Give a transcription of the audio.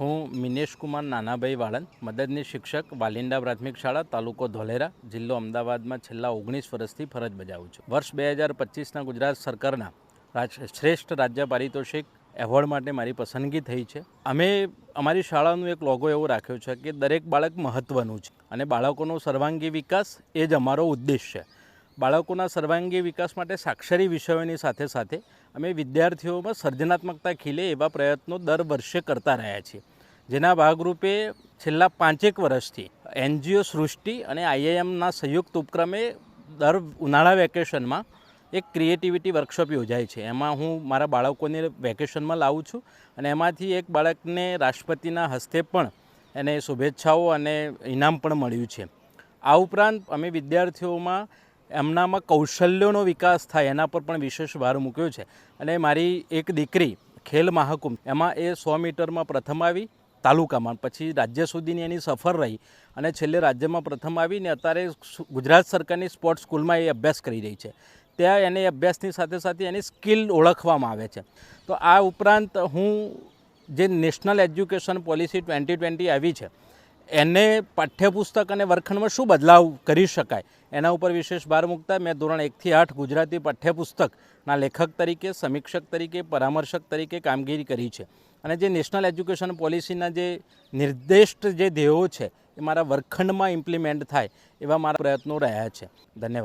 હું મિનેશ કુમાર નાનાભાઈ વાળંદ મદદની શિક્ષક, વાલિંડા પ્રાથમિક શાળા, તાલુકો ધોલેરા, જિલ્લો અમદાવાદમાં છેલ્લા ઓગણીસ વર્ષથી ફરજ બજાવું છું. વર્ષ બે હજાર પચીસના ગુજરાત સરકારના શ્રેષ્ઠ રાજ્ય પારિતોષિક એવોર્ડ માટે મારી પસંદગી થઈ છે. અમે અમારી શાળાનું એક લોગો એવો રાખ્યો છે કે દરેક બાળક મહત્ત્વનું છે અને બાળકોનો સર્વાંગી વિકાસ એ જ અમારો ઉદ્દેશ છે. બાળકોના સર્વાંગી વિકાસ માટે સાક્ષરી વિષયોની સાથે સાથે અમે વિદ્યાર્થીઓમાં સર્જનાત્મકતા ખીલે એવા પ્રયત્નો દર વર્ષે કરતા રહ્યા છીએ. જેના ભાગરૂપે છેલ્લા પાંચેક વર્ષથી એનજીઓ સૃષ્ટિ અને આઈઆઈએમના સંયુક્ત ઉપક્રમે દર ઉનાળા વેકેશનમાં એક ક્રિએટિવિટી વર્કશોપ યોજાય છે. એમાં હું મારા બાળકોને વેકેશનમાં લાવું છું અને એમાંથી એક બાળકને રાષ્ટ્રપતિના હસ્તે પણ એને શુભેચ્છાઓ અને ઇનામ પણ મળ્યું છે. આ ઉપરાંત અમે વિદ્યાર્થીઓમાં એમનામાં કૌશલ્યોનો વિકાસ થાય એના પર પણ વિશેષ ભાર મૂક્યો છે. અને મારી એક દીકરી ખેલ મહાકુંભ, એમાં એ સો મીટરમાં પ્રથમ આવી તાલુકામાં. પછી રાજ્ય સુધીની એની સફર રહી અને છેલ્લે રાજ્યમાં પ્રથમ આવીને અત્યારે ગુજરાત સરકારની સ્પોર્ટ્સ સ્કૂલમાં એ અભ્યાસ કરી રહી છે. ત્યાં એને અભ્યાસની સાથે સાથે એની સ્કિલ ઓળખવામાં આવે છે. તો આ ઉપરાંત હું જે national education policy twenty twenty આવી છે એને પાઠ્યપુસ્તક અને વર્ગખંડમાં શું બદલાવ કરી શકાય? એના ઉપર વિશેષ ભાર મૂકતા મેં ધોરણ એકથી આઠ ગુજરાતી પાઠ્યપુસ્તકના લેખક તરીકે, સમીક્ષક તરીકે, પરામર્શક તરીકે કામગીરી કરી છે. અને જે નેશનલ એજ્યુકેશન પોલિસીના જે નિર્દિષ્ટ જે ધ્યેયો છે, એ મારા વર્ગખંડમાં ઇમ્પ્લિમેન્ટ થાય એવા મારા પ્રયત્નો રહ્યા છે. ધન્યવાદ.